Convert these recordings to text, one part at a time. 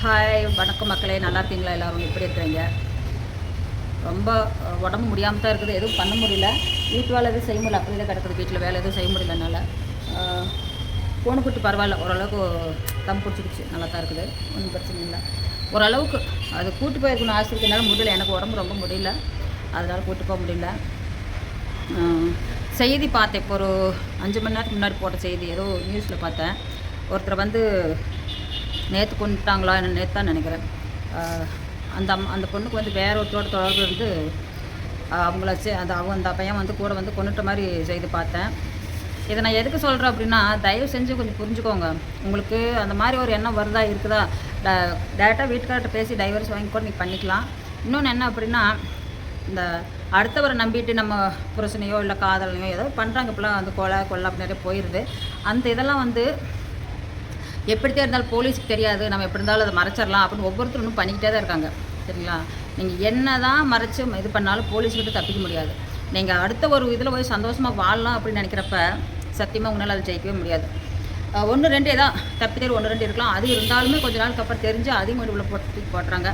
Hi வணக்கம் மக்களே. நல்லா இருக்கீங்களா எல்லோரும்? எப்படி இருக்கிறீங்க? ரொம்ப உடம்பு முடியாமல் தான் இருக்குது. எதுவும் பண்ண முடியல. வீட்டு வேலை எதுவும் செய்ய முடியல. அப்படியே கிடக்குது. வீட்டில் வேலை எதுவும் செய்ய முடியலனால என்னால். போன பரவாயில்ல. ஓரளவுக்கு தம் பிடிச்சிடுச்சு. நல்லா தான் இருக்குது. ஒன்றும் பிரச்சனை இல்லை. ஓரளவுக்கு அது கூட்டி போயிருக்கணும். ஆசிரியர் என்னால் முடியல. எனக்கு உடம்பு ரொம்ப முடியல. அதனால் கூட்டி போக முடியல. செய்தி பார்த்தேன். இப்போ ஒரு அஞ்சு மணி நேரத்துக்கு முன்னாடி போட்ட செய்தி. ஏதோ நியூஸில் பார்த்தேன். ஒருத்தரை வந்து நேற்று கொண்டுட்டாங்களா என்ன நேற்று தான் நினைக்கிறேன் அந்த அம் அந்த பொண்ணுக்கு வந்து வேற ஒருத்தரோட தொடர்பு இருந்து அவங்கள சே அந்த அவங்க அந்த பையன் வந்து கூட வந்து கொண்டுட்ட மாதிரி செய்து பார்த்தேன். இதை நான் எதுக்கு சொல்கிறேன் அப்படின்னா தயவு செஞ்சு கொஞ்சம் புரிஞ்சுக்கோங்க. உங்களுக்கு அந்த மாதிரி ஒரு எண்ணம் வருதா இருக்குதா? டேரெக்டாக வீட்டுக்கார்ட்ட பேசி டைவர்ஸ் வாங்கி கூட நீங்கள் பண்ணிக்கலாம். இன்னொன்று என்ன அப்படின்னா இந்த அடுத்தவரை நம்பிட்டு நம்ம புருஷனையோ இல்லை காதலனையோ ஏதோ பண்ணுறாங்க இப்போலாம் வந்து கொலை கொள்ளை அப்படின்னு நிறைய போயிடுது அந்த இதெல்லாம் வந்து எப்படித்தான் இருந்தாலும் போலீஸுக்கு தெரியாது. நம்ம எப்படி இருந்தாலும் அதை மறைச்சிடலாம் அப்படின்னு ஒவ்வொருத்தரும் பண்ணிக்கிட்டே தான் இருக்காங்க. சரிங்களா? நீங்கள் என்ன தான் மறைச்சி இது பண்ணாலும் போலீஸ்கிட்ட தப்பிக்க முடியாது. நீங்கள் அடுத்த ஒரு இதில் போய் சந்தோஷமாக வாழலாம் அப்படின்னு நினைக்கிறப்ப சத்தியமாக உங்களால் அதை ஜெயிக்கவே முடியாது. ஒன்று ரெண்டு தான் தப்பி தேர்வு ஒன்று ரெண்டு இருக்கலாம். அது இருந்தாலுமே கொஞ்ச நாளுக்கு அப்புறம் தெரிஞ்சு அதையும் உள்ள போட்டு போட்டுறாங்க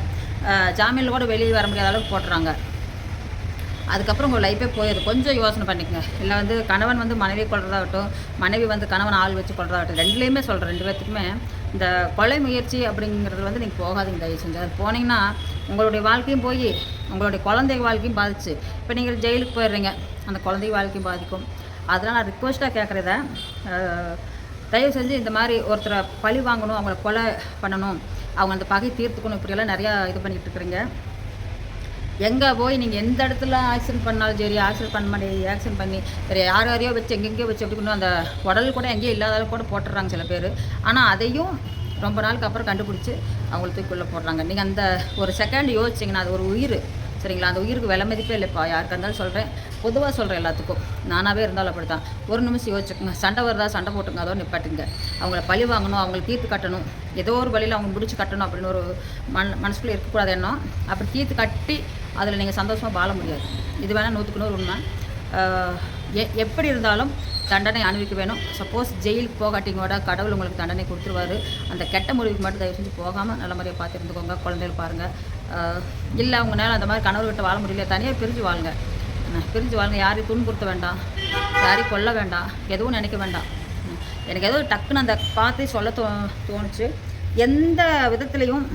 ஜாமீனில் கூட வெளியே வர முடியாத அளவுக்கு போட்டுறாங்க அதுக்கப்புறம் உங்கள் லைஃபே போயிடுது. கொஞ்சம் யோசனை பண்ணிக்கங்க. இல்லை வந்து கணவன் வந்து மனைவி கொள்றதாகட்டும் மனைவி வந்து கணவன் ஆள் வச்சு கொள்றதாகட்டும் ரெண்டுலேயுமே சொல்கிறேன் ரெண்டு பேர்த்துக்குமே இந்த கொலை முயற்சி அப்படிங்கிறது வந்து நீங்கள் போகாதீங்க தயவு செஞ்சு. அது போனீங்கன்னா உங்களுடைய வாழ்க்கையும் போய் உங்களுடைய குழந்தை வாழ்க்கையும் பாதிச்சு. இப்போ நீங்கள் ஜெயிலுக்கு போயிடுறீங்க. அந்த குழந்தை வாழ்க்கையும் பாதிக்கும். அதெல்லாம் நான் ரிக்வஸ்ட்டாக கேட்குறத தயவு செஞ்சு இந்த மாதிரி ஒருத்தரை பழி வாங்கணும் அவங்கள கொலை பண்ணணும் அவங்க அந்த பகை தீர்த்துக்கணும் இப்படியெல்லாம் நிறையா இது பண்ணிகிட்டு இருக்கிறீங்க. எங்கே போய் நீங்கள் எந்த இடத்துல ஆக்சிடென்ட் பண்ணாலும் சரி ஆக்சிடென்ட் பண்ண மாட்டே ஆக்சிடென்ட் பண்ணி சரி யார் யாரையோ வச்சு எங்கெங்கேயோ வச்சு எப்படி கொண்டு அந்த உடல் கூட எங்கேயும் இல்லாத கூட போட்டுடுறாங்க சில பேர். ஆனால் அதையும் ரொம்ப நாளுக்கு அப்புறம் கண்டுபிடிச்சி அவங்களுக்கு தூக்கிக்குள்ளே போடுறாங்க. நீங்கள் அந்த ஒரு செகண்ட் யோசிச்சிங்கன்னா அது ஒரு உயிர். சரிங்களா? அந்த உயிருக்கு விலை மதிப்பே இல்லைப்பா. யாருக்கா இருந்தாலும் சொல்கிறேன் பொதுவாக சொல்கிறேன் எல்லாத்துக்கும். நானாகவே இருந்தாலும் அப்படி தான் ஒரு நிமிஷம் யோசிச்சுக்கோங்க. சண்டை வருதா? சண்டை போட்டுங்க. அதோ நிப்பாட்டுங்க. அவங்கள பழி வாங்கணும். அவங்களை தீர்த்து கட்டணும். ஏதோ ஒரு வழியில் அவங்க முடிச்சு கட்டணும் அப்படின்னு ஒரு மன மனசுக்குள்ளே இருக்கக்கூடாது எண்ணம். அப்படி தீர்த்து கட்டி அதில் நீங்கள் சந்தோஷமாக வாழ முடியாது. இது வேணால் நூற்றுக்கு நூறு உண்மை. எ எப்படி இருந்தாலும் தண்டனை அனுபவிக்க வேணும். சப்போஸ் ஜெயிலுக்கு போகாட்டிங்கோட கடவுள் உங்களுக்கு தண்டனை கொடுத்துருவாரு. அந்த கெட்ட முடிவுக்கு மட்டும் தயவு செஞ்சு போகாமல் நல்ல முறையாக பார்த்து இருந்துக்கோங்க. குழந்தைகள் பாருங்கள் இல்லை அவங்களால அந்த மாதிரி கணவர்கிட்ட வாழ முடியல. தனியாக பிரிஞ்சு வாழுங்க. பிரிஞ்சு வாழுங்க. யாரையும் துன்புறுத்த வேண்டாம். யாரையும் கொல்ல வேண்டாம். எதுவும் நினைக்க வேண்டாம். எனக்கு ஏதோ டக்குன்னு அந்த பார்த்து சொல்ல தோ தோணுச்சு. எந்த விதத்துலேயும்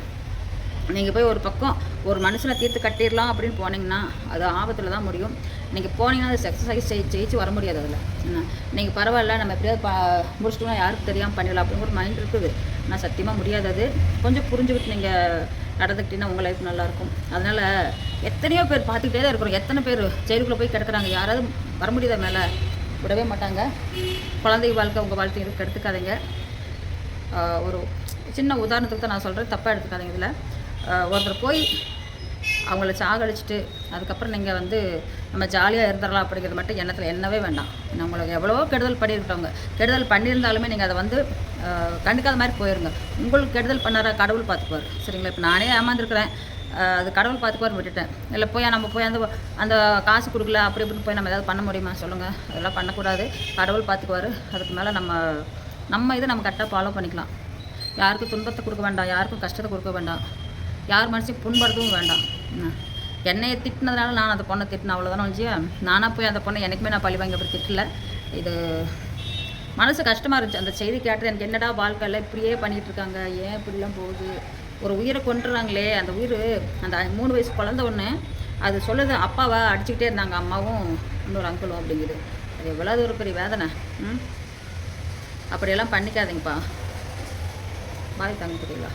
நீங்கள் போய் ஒரு பக்கம் ஒரு மனுஷனை தீர்த்து கட்டிடலாம் அப்படின்னு போனீங்கன்னா அது ஆபத்தில் தான் முடியும். நீங்கள் போனீங்கன்னா அது சக்ஸஸ் ஆகி ஜெயி ஜெயிச்சு வர முடியாது அதில். என்ன? நீங்கள் பரவாயில்ல நம்ம எப்படியாவது பா முடிச்சிட்டோம்னா யாருக்கு தெரியாமல் பண்ணிடலாம் அப்படின்னு ஒரு மைண்ட் இருக்குது. ஆனால் சத்தியமாக முடியாது அது. கொஞ்சம் புரிஞ்சுக்கிட்டு நீங்கள் நடந்துக்கிட்டீங்கன்னா உங்கள் லைஃப் நல்லாயிருக்கும். அதனால் எத்தனையோ பேர் பார்த்துக்கிட்டே தான் இருக்கிறோம். எத்தனை பேர் ஜெயிலுக்குள்ளே போய் கிடக்குறாங்க? யாராவது வர முடியாத மேலே? விடவே மாட்டாங்க. குழந்தை வாழ்க்கை உங்கள் வாழ்க்கை இருக்கு எடுத்துக்காதீங்க ஒரு சின்ன உதாரணத்துக்கு தான் நான் சொல்கிறேன் தப்பாக எடுத்துக்காதீங்க இதில். ஒருத்தர் போய் அவங்கள சாகடிச்சிட்டு அதுக்கப்புறம் நீங்கள் வந்து நம்ம ஜாலியாக இருந்துடலாம் அப்படிங்கிறது மட்டும் எண்ணத்தில் எண்ணவே வேண்டாம். நம்மளுக்கு எவ்வளோ கெடுதல் பண்ணியிருக்கிறவங்க கெடுதல் பண்ணியிருந்தாலுமே நீங்கள் அதை வந்து கண்டுக்காத மாதிரி போயிருங்க. உங்களுக்கு கெடுதல் பண்ணாரா கடவுள் பார்த்துக்குவார். சரிங்களா? இப்போ நானே ஏமாந்துருக்கிறேன். அது கடவுள் பார்த்துக்குவார் விட்டுட்டேன். இல்லை போய் நம்ம போய் அந்த அந்த காசு கொடுக்கல அப்படி இப்படின்னு போய் நம்ம ஏதாவது பண்ண முடியுமா? சொல்லுங்கள் அதெல்லாம் பண்ணக்கூடாது. கடவுள் பார்த்துக்குவார். அதுக்கு மேலே நம்ம நம்ம இதை நம்ம கரெக்டாக ஃபாலோ பண்ணிக்கலாம். யாருக்கும் துன்பத்தை கொடுக்க வேண்டாம். யாருக்கும் கஷ்டத்தை கொடுக்க வேண்டாம். யார் மனசையும் புண்படுத்தவும் வேண்டாம். என்னையை திட்டினதுனால நான் அந்த பொண்ணை திட்டினேன் அவ்வளோதானே வச்சு நானாக போய் அந்த பொண்ணை எனக்குமே நான் பழி வாங்கி அப்படி திட்டல. இது மனசு கஷ்டமாக இருந்துச்சு. அந்த செய்தி கேட்டது எனக்கு என்னடா வாழ்க்கையில் இப்படியே பண்ணிகிட்டு இருக்காங்க? ஏன் இப்படிலாம் போகுது? ஒரு உயிரை கொண்டுறாங்களே அந்த உயிர் அந்த மூணு வயசு குழந்த ஒன்று அது சொல்லுது அப்பாவை? அடிச்சுக்கிட்டே இருந்தாங்க. அம்மாவும் இன்னொரு அங்கிளும் அப்படிங்குது. அது எவ்வளோ ஒரு பெரிய வேதனை. ம்? அப்படியெல்லாம் பண்ணிக்காதீங்கப்பா. பாய் தங்க தெரியல